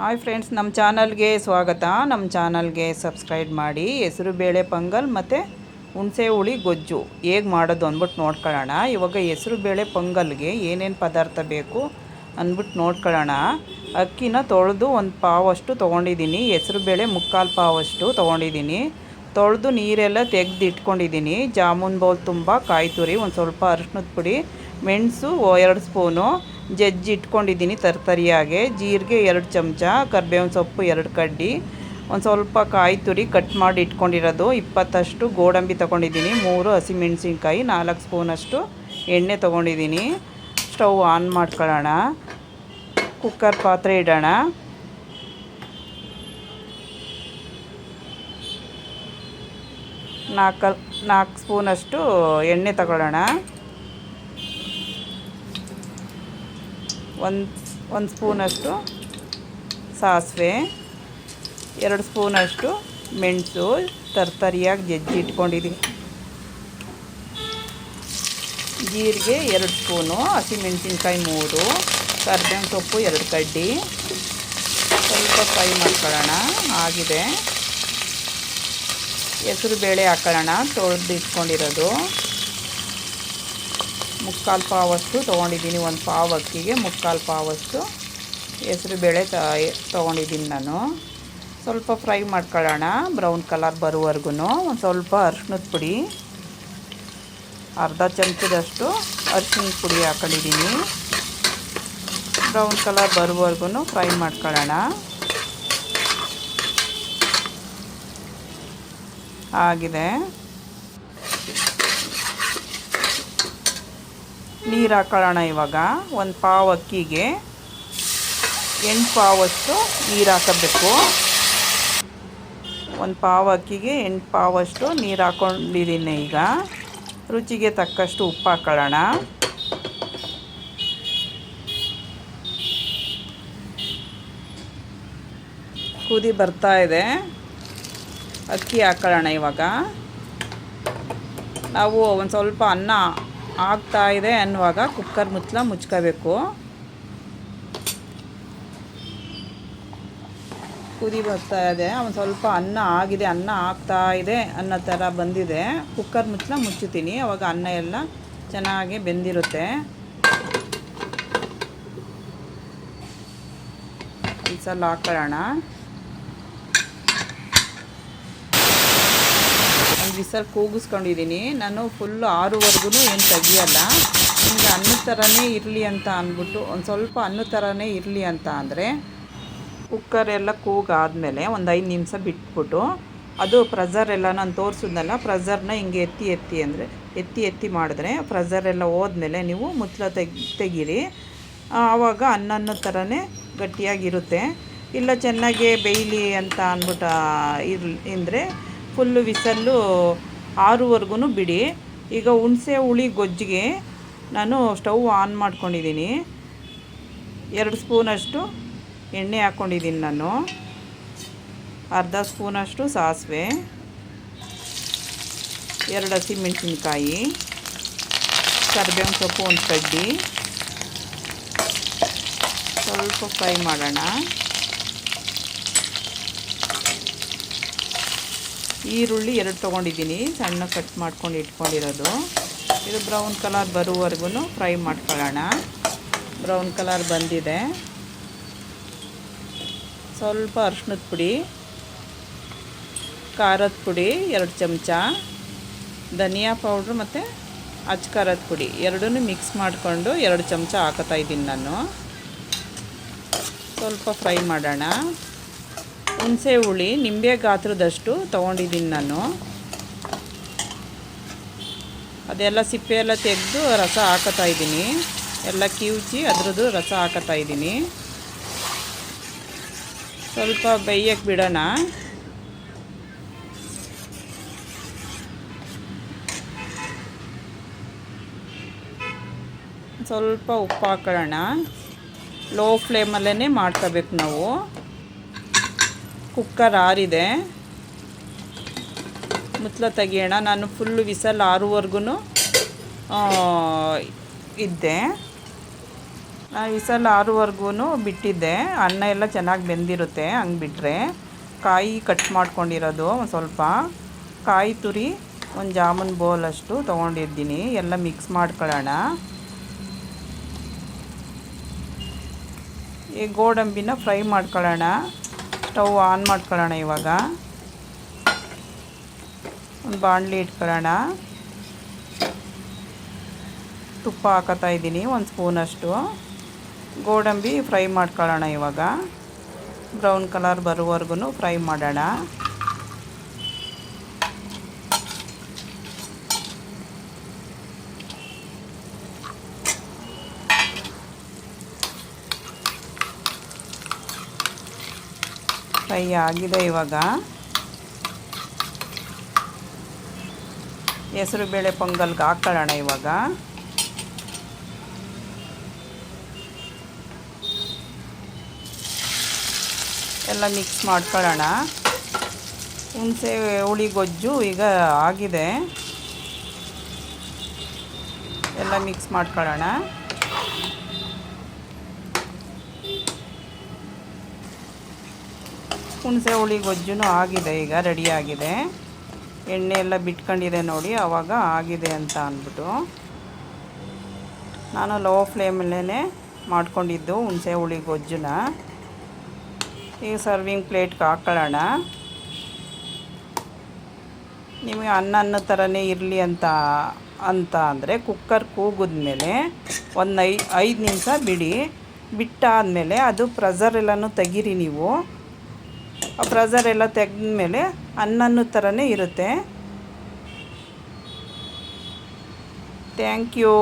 Hi friends ನಮ್ಮ ಚಾನಲ್ಗೆ ಸ್ವಾಗತ. ನಮ್ಮ ಚಾನಲ್ಗೆ ಸಬ್ಸ್ಕ್ರೈಬ್ ಮಾಡಿ. ಹೆಸರು ಬೇಳೆ ಪೊಂಗಲ್ ಮತ್ತು ಹುಣಸೆ ಹುಳಿ ಗೊಜ್ಜು. ಹೇಗೆ ಮಾಡೋದು ಅಂದ್ಬಿಟ್ಟು ನೋಡ್ಕೊಳ್ಳೋಣ. ಇವಾಗ ಹೆಸರು ಬೇಳೆ ಪೊಂಗಲ್ಗೆ ಏನೇನು ಪದಾರ್ಥ ಬೇಕು ಅಂದ್ಬಿಟ್ಟು ನೋಡ್ಕೊಳ್ಳೋಣ. ಅಕ್ಕಿನ ತೊಳೆದು ಒಂದು ಪಾವಷ್ಟು ತೊಗೊಂಡಿದ್ದೀನಿ. ಹೆಸರು ಬೇಳೆ ಮುಕ್ಕಾಲು ಪಾವಷ್ಟು ತೊಗೊಂಡಿದ್ದೀನಿ. ತೊಳೆದು ನೀರೆಲ್ಲ ತೆಗ್ದು ಇಟ್ಕೊಂಡಿದ್ದೀನಿ ಜಾಮೂನ್ ಬೌಲ್ ತುಂಬ ಕಾಯಿ ತುರಿ ಒಂದು ಸ್ವಲ್ಪ ಅರಿಶಿನದ ಪುಡಿ, ಮೆಣಸು ಎರಡು ಸ್ಪೂನು ಜಜ್ಜಿ ಇಟ್ಕೊಂಡಿದ್ದೀನಿ ತರ್ತರಿಯಾಗೆ ಜೀರಿಗೆ ಎರಡು ಚಮಚ, ಕರ್ಬೇವಿನ ಸೊಪ್ಪು ಎರಡು ಕಡ್ಡಿ, ಒಂದು ಸ್ವಲ್ಪ ಕಾಯಿ ತುರಿ ಕಟ್ ಮಾಡಿ ಇಟ್ಕೊಂಡಿರೋದು. ಇಪ್ಪತ್ತಷ್ಟು ಗೋಡಂಬಿ ತೊಗೊಂಡಿದ್ದೀನಿ, ಮೂರು ಹಸಿಮೆಣಸಿನ್ಕಾಯಿ, ನಾಲ್ಕು ಸ್ಪೂನಷ್ಟು ಎಣ್ಣೆ ತೊಗೊಂಡಿದ್ದೀನಿ. ಸ್ಟವ್ ಆನ್ ಮಾಡ್ಕೊಳ್ಳೋಣ. ಕುಕ್ಕರ್ ಪಾತ್ರೆ ಇಡೋಣ. ನಾಲ್ಕು ನಾಲ್ಕು ಸ್ಪೂನಷ್ಟು ಎಣ್ಣೆ ತಗೊಳ್ಳೋಣ. ಒಂದು ಒಂದು ಸ್ಪೂನಷ್ಟು ಸಾಸಿವೆ, ಎರಡು ಸ್ಪೂನಷ್ಟು ಮೆಣಸು, ತರ್ತರಿಯಾಗಿ ಜಜ್ಜಿ ಇಟ್ಕೊಂಡಿದ್ದೀನಿ. ಜೀರಿಗೆ ಎರಡು ಸ್ಪೂನು, ಹಸಿಮೆಣಸಿನ್ಕಾಯಿ ಮೂರು, ಕರ್ಬೇವಿನ ಸೊಪ್ಪು ಎರಡು ಕಡ್ಡಿ. ಸ್ವಲ್ಪ ಫ್ರೈ ಮಾಡ್ಕೊಳ್ಳೋಣ, ಆಗಿದೆ. ಹೆಸರು ಬೇಳೆ ಹಾಕೊಳ್ಳೋಣ, ತೊಳೆದು ಇಟ್ಕೊಂಡಿರೋದು. ಮುಕ್ಕಾಲು ಪಾವಷ್ಟು ತೊಗೊಂಡಿದ್ದೀನಿ, ಒಂದು ಪಾವು ಅಕ್ಕಿಗೆ ಮುಕ್ಕಾಲು ಪಾವಷ್ಟು. ಹೆಸರು ಬೇಳೆ ತೊಗೊಂಡಿದ್ದೀನಿ ನಾನು. ಸ್ವಲ್ಪ ಫ್ರೈ ಮಾಡ್ಕೊಳ್ಳೋಣ, ಬ್ರೌನ್ ಕಲರ್ ಬರುವವರೆಗೂ ಒಂದು ಸ್ವಲ್ಪ ಅರ್ಶಿನದ ಪುಡಿ, ಅರ್ಧ ಚಮಚದಷ್ಟು ಅರಿಶಿನ ಪುಡಿ ಹಾಕೊಂಡಿದ್ದೀನಿ. ಬ್ರೌನ್ ಕಲರ್ ಬರುವವರೆಗೂ ಫ್ರೈ ಮಾಡ್ಕೊಳ್ಳೋಣ. ಆಗಿದೆ. ನೀರು ಹಾಕೊಳ್ಳೋಣ ಇವಾಗ. ಒಂದು ಪಾವು ಅಕ್ಕಿಗೆ ಎಂಟು ಪಾವಷ್ಟು ನೀರು ಹಾಕಬೇಕು. ಒಂದು ಪಾವು ಅಕ್ಕಿಗೆ ಎಂಟು ಪಾವಷ್ಟು ನೀರು ಹಾಕ್ಕೊಂಡಿದ್ದೀನಿ ಈಗ. ರುಚಿಗೆ ತಕ್ಕಷ್ಟು ಉಪ್ಪು ಹಾಕೊಳ್ಳೋಣ. ಕುದಿ ಬರ್ತಾ ಇದೆ. ಅಕ್ಕಿ ಹಾಕೊಳ್ಳೋಣ ಇವಾಗ. ನಾವು ಒಂದು ಸ್ವಲ್ಪ ಅನ್ನ ಆಗ್ತಾ ಇದೆ ಅನ್ನುವಾಗ ಕುಕ್ಕರ್ ಮುಚ್ಚಲ ಮುಚ್ಕೋಬೇಕು. ಕುದಿ ಬರ್ತಾ ಇದೆ. ಒಂದು ಸ್ವಲ್ಪ ಅನ್ನ ಆಗಿದೆ, ಅನ್ನ ಆಗ್ತಾ ಇದೆ ಅನ್ನೋ ಥರ ಬಂದಿದೆ. ಕುಕ್ಕರ್ ಮುಚ್ಚಲ ಮುಚ್ಚುತ್ತೀನಿ. ಅವಾಗ ಅನ್ನ ಎಲ್ಲ ಚೆನ್ನಾಗಿ ಬೆಂದಿರುತ್ತೆ. ಈ ಸಲ ಹಾಕೊಳ್ಳೋಣ. ಬಿಸಲ್ ಕೂಗಿಸ್ಕೊಂಡಿದ್ದೀನಿ ನಾನು ಫುಲ್ಲು ಆರುವರೆಗೂ ಏನು ತೆಗಿಯಲ್ಲ. ನಿಮಗೆ ಅನ್ನ ಥರನೇ ಇರಲಿ ಅಂತ ಅಂದ್ಬಿಟ್ಟು, ಒಂದು ಸ್ವಲ್ಪ ಅನ್ನದ ಥರನೇ ಇರಲಿ ಅಂತ ಅಂದರೆ ಕುಕ್ಕರ್ ಎಲ್ಲ ಕೂಗಾದಮೇಲೆ ಒಂದು ಐದು ನಿಮಿಷ ಬಿಟ್ಬಿಟ್ಟು, ಅದು ಪ್ರೆಸರ್ ಎಲ್ಲ ನಾನು ತೋರಿಸಿದ್ನಲ್ಲ ಪ್ರೆಸರ್ನ ಹಿಂಗೆ ಎತ್ತಿ ಎತ್ತಿ ಅಂದರೆ, ಎತ್ತಿ ಎತ್ತಿ ಮಾಡಿದ್ರೆ ಪ್ರೆಸರ್ ಎಲ್ಲ ಹೋದ್ಮೇಲೆ ನೀವು ಮುಚ್ಚಲ ತೆಗಿ, ತೆಗೀರಿ. ಆವಾಗ ಅನ್ನ ಥರನೇ ಗಟ್ಟಿಯಾಗಿರುತ್ತೆ. ಇಲ್ಲ ಚೆನ್ನಾಗಿ ಬೇಯಲಿ ಅಂತ ಅಂದ್ಬಿಟ್ಟು ಇರ್ ಅಂದರೆ ಫುಲ್ಲು ವಿಸಲ್ಲು ಆರುವರೆಗೂ ಬಿಡಿ. ಈಗ ಹುಣಸೆ ಹುಳಿ ಗೊಜ್ಜಿಗೆ ನಾನು ಸ್ಟವ್ ಆನ್ ಮಾಡ್ಕೊಂಡಿದ್ದೀನಿ. ಎರಡು ಸ್ಪೂನಷ್ಟು ಎಣ್ಣೆ ಹಾಕ್ಕೊಂಡಿದ್ದೀನಿ ನಾನು. ಅರ್ಧ ಸ್ಪೂನಷ್ಟು ಸಾಸಿವೆ. ಎರಡು ಹಸಿಮೆಣಸಿನ್ಕಾಯಿ. ಕರಿಬೇವಿನ ಸೊಪ್ಪು ಒಂದು ಕಡ್ಡಿ. ಸ್ವಲ್ಪ ಫ್ರೈ ಮಾಡೋಣ. ಈರುಳ್ಳಿ ಎರಡು ತೊಗೊಂಡಿದ್ದೀನಿ. ಸಣ್ಣ ಕಟ್ ಮಾಡ್ಕೊಂಡು ಇಟ್ಕೊಂಡಿರೋದು. ಇದು ಬ್ರೌನ್ ಕಲರ್ ಬರುವವರೆಗೂ ಫ್ರೈ ಮಾಡ್ಕೊಳ್ಳೋಣ. ಬ್ರೌನ್ ಕಲರ್ ಬಂದಿದೆ. ಸ್ವಲ್ಪ ಅರ್ಶಿನದ ಪುಡಿ, ಖಾರದ ಪುಡಿ ಎರಡು ಚಮಚ, ಧನಿಯಾ ಪೌಡ್ರ್ ಮತ್ತು ಅಚ್ಚ ಖಾರದ ಪುಡಿ. ಎರಡೂ ಮಿಕ್ಸ್ ಮಾಡಿಕೊಂಡು ಎರಡು ಚಮಚ ಹಾಕೋತಾ ಇದ್ದೀನಿ ನಾನು. ಸ್ವಲ್ಪ ಫ್ರೈ ಮಾಡೋಣ. ಹುಣಸೆ ಹುಳಿ, ನಿಂಬೆ ಗಾತ್ರದಷ್ಟು ತೊಗೊಂಡಿದ್ದೀನಿ ನಾನು. ಅದೆಲ್ಲ ಸಿಪ್ಪೆ ಎಲ್ಲ ತೆಗೆದು ರಸ ಹಾಕತಾ ಇದ್ದೀನಿ. ಎಲ್ಲ ಕಿವುಚಿ, ಅದರದ್ದು ರಸ ಹಾಕತಾ ಇದ್ದೀನಿ. ಸ್ವಲ್ಪ ಬೇಯಕ್ಕೆ ಬಿಡೋಣ. ಸ್ವಲ್ಪ ಉಪ್ಪು ಹಾಕೊಳ್ಳೋಣ. ಲೋ ಫ್ಲೇಮಲ್ಲೇ ಮಾಡ್ಕೋಬೇಕು ನಾವು. ಕುಕ್ಕರ್ ಆರಿದೆ. ಮುತ್ತಲ ತೆಗಿಯೋಣ. ನಾನು ಫುಲ್ಲು ವಿಸಲ್ ಆರುವರೆಗೂ ಇದ್ದೆ. ನಾನು ವಿಸಲ್ ಆರುವರೆಗೂ ಬಿಟ್ಟಿದ್ದೆ. ಅನ್ನ ಎಲ್ಲ ಚೆನ್ನಾಗಿ ಬೆಂದಿರುತ್ತೆ, ಹಂಗೆ ಬಿಟ್ಟರೆ ಕಾಯಿ ಕಟ್ ಮಾಡ್ಕೊಂಡಿರೋದು ಸ್ವಲ್ಪ. ಕಾಯಿ ತುರಿ, ಒಂದು ಜಾಮೂನ್ ಬೌಲಷ್ಟು ತೊಗೊಂಡಿದ್ದೀನಿ ಎಲ್ಲ ಮಿಕ್ಸ್ ಮಾಡ್ಕೊಳ್ಳೋಣ ಈ ಗೋಡಂಬಿನ ಫ್ರೈ ಮಾಡ್ಕೊಳ್ಳೋಣ ಸ್ಟವ್ ಆನ್ ಮಾಡ್ಕೊಳ್ಳೋಣ ಇವಾಗ. ಒಂದು ಬಾಣಲಿ ಇಟ್ಕೊಳ್ಳೋಣ. ತುಪ್ಪ ಹಾಕತ್ತಾ ಇದ್ದೀನಿ, ಒಂದು ಸ್ಪೂನಷ್ಟು. ಗೋಡಂಬಿ ಫ್ರೈ ಮಾಡ್ಕೊಳ್ಳೋಣ ಇವಾಗ. ಬ್ರೌನ್ ಕಲರ್ ಬರೋವರೆಗೂ ಫ್ರೈ ಮಾಡೋಣ. ಫ್ರೈ ಆಗಿದೆ ಇವಾಗ. ಹೆಸರು ಬೇಳೆ ಪೊಂಗಲ್ಗೆ ಹಾಕೊಳ್ಳೋಣ ಇವಾಗ. ಎಲ್ಲ ಮಿಕ್ಸ್ ಮಾಡ್ಕೊಳ್ಳೋಣ. ಹುಣಸೆ, ಹುಳಿ, ಗೊಜ್ಜು ಈಗ ಆಗಿದೆ. ಎಲ್ಲ ಮಿಕ್ಸ್ ಮಾಡ್ಕೊಳ್ಳೋಣ. ಹುಣಸೆ ಹುಳಿ ಗೊಜ್ಜು ಆಗಿದೆ, ಈಗ ರೆಡಿಯಾಗಿದೆ ಎಣ್ಣೆ ಎಲ್ಲ ಬಿಟ್ಕೊಂಡಿದೆ ನೋಡಿ ಆವಾಗ ಆಗಿದೆ ಅಂತ ಅಂದ್ಬಿಟ್ಟು. ನಾನು ಲೋ ಫ್ಲೇಮಲ್ಲೇ ಮಾಡ್ಕೊಂಡಿದ್ದು ಹುಣಸೆ ಹುಳಿ ಗೊಜ್ಜನ್ನ ಈಗ ಸರ್ವಿಂಗ್ ಪ್ಲೇಟ್ಗೆ ಹಾಕೊಳ್ಳೋಣ. ನಿಮಗೆ ಅನ್ನ ಅನ್ನ ಥರನೇ ಇರಲಿ ಅಂತ ಅಂತ ಅಂದರೆ ಕುಕ್ಕರ್ ಕೂಗಿದ್ಮೇಲೆ ಒಂದು ಐ, ಐದು ನಿಮಿಷ ಬಿಡಿ. ಬಿಟ್ಟಾದಮೇಲೆ ಅದು ಪ್ರೆಸರ್ ಎಲ್ಲನೂ ತೆಗೀರಿ ನೀವು. ಆ ಪ್ರೆಸರ್ ಎಲ್ಲ ತೆಗೆದ್ಮೇಲೆ ಅನ್ನನೂ ಥರನೇ ಇರುತ್ತೆ. Thank you.